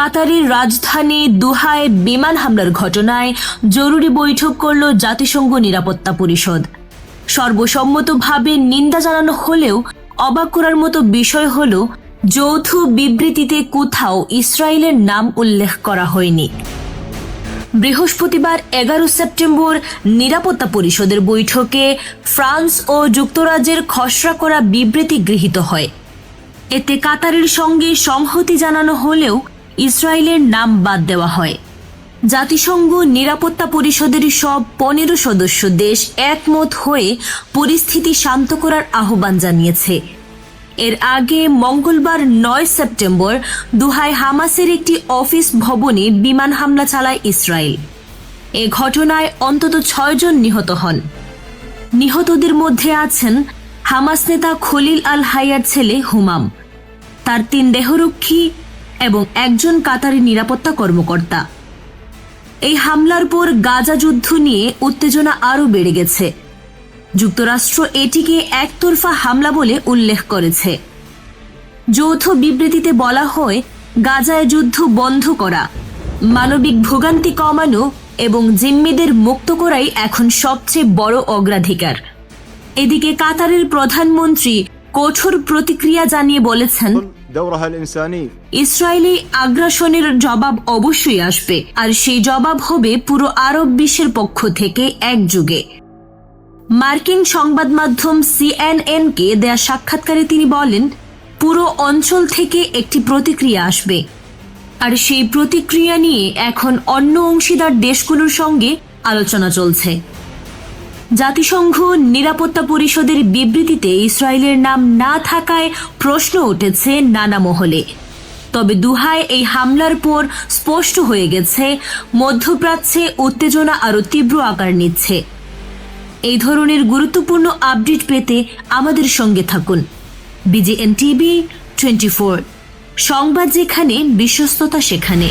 কাতারের রাজধানী দুহায় বিমান হামলার ঘটনায় জরুরি বৈঠক করল জাতিসংঘ নিরাপত্তা পরিষদ। সর্বসম্মতভাবে নিন্দা জানানো হলেও অবাক করার মতো বিষয় হল, যৌথ বিবৃতিতে কোথাও ইসরায়েলের নাম উল্লেখ করা হয়নি। বৃহস্পতিবার এগারো সেপ্টেম্বর নিরাপত্তা পরিষদের বৈঠকে ফ্রান্স ও যুক্তরাজ্যের খসড়া করা বিবৃতি গৃহীত হয়। এতে কাতারের সঙ্গে সংহতি জানানো হলেও ইসরায়েলের নাম বাদ দেওয়া হয়। জাতিসংঘ নিরাপত্তা পরিষদের সব পনেরো সদস্য দেশ একমত হয়ে পরিস্থিতি শান্ত করার আহ্বান জানিয়েছে। এর আগে মঙ্গলবার নয় সেপ্টেম্বর দুহায় হামাসের একটি অফিস ভবনে বিমান হামলা চালায় ইসরায়েল। এ ঘটনায় অন্তত ছয়জন নিহত হন। নিহতদের মধ্যে আছেন হামাস নেতা খলিল আল হাইয়ার ছেলে হুমাম। তার তিন দেহরক্ষী এবং একজন কাতারি নিরাপত্তা কর্মকর্তা। এই হামলার পর গাজা যুদ্ধ নিয়ে উত্তেজনা আরও বেড়ে গেছে। যুক্তরাষ্ট্র এটিকে একতরফা হামলা বলে উল্লেখ করেছে। যৌথ বিবৃতিতে বলা হয়, গাজায় যুদ্ধ বন্ধ করা, মানবিক ভোগান্তি কমানো এবং জিম্মিদের মুক্ত করাই এখন সবচেয়ে বড় অগ্রাধিকার। এদিকে কাতারের প্রধানমন্ত্রী কঠোর প্রতিক্রিয়া জানিয়ে বলেছেন ইসরায়েলি আগ্রাসনের জবাব অবশ্যই আসবে, আর সেই জবাব হবে পুরো আরব বিশ্বের পক্ষ থেকে একযুগে। মার্কিন সংবাদ মাধ্যম সিএনএন কে দেয়া সাক্ষাৎকারে তিনি বলেন, পুরো অঞ্চল থেকে একটি প্রতিক্রিয়া আসবে। আর সেই প্রতিক্রিয়া নিয়ে এখন অন্য অংশীদার দেশগুলোর সঙ্গে আলোচনা চলছে। জাতিসংঘ নিরাপত্তা পরিষদের বিবৃতিতে ইসরায়েলের নাম না থাকায় প্রশ্ন উঠেছে নানা মহলে। তবে দুহায় এই হামলার পর স্পষ্ট হয়ে গেছে, মধ্যপ্রাচ্যে উত্তেজনা আরও তীব্র আকার নিচ্ছে। এই ধরনের গুরুত্বপূর্ণ আপডেট পেতে আমাদের সঙ্গে থাকুন। BGN TV twenty four. সংবাদ যেখানে, বিশ্বস্ততা সেখানে।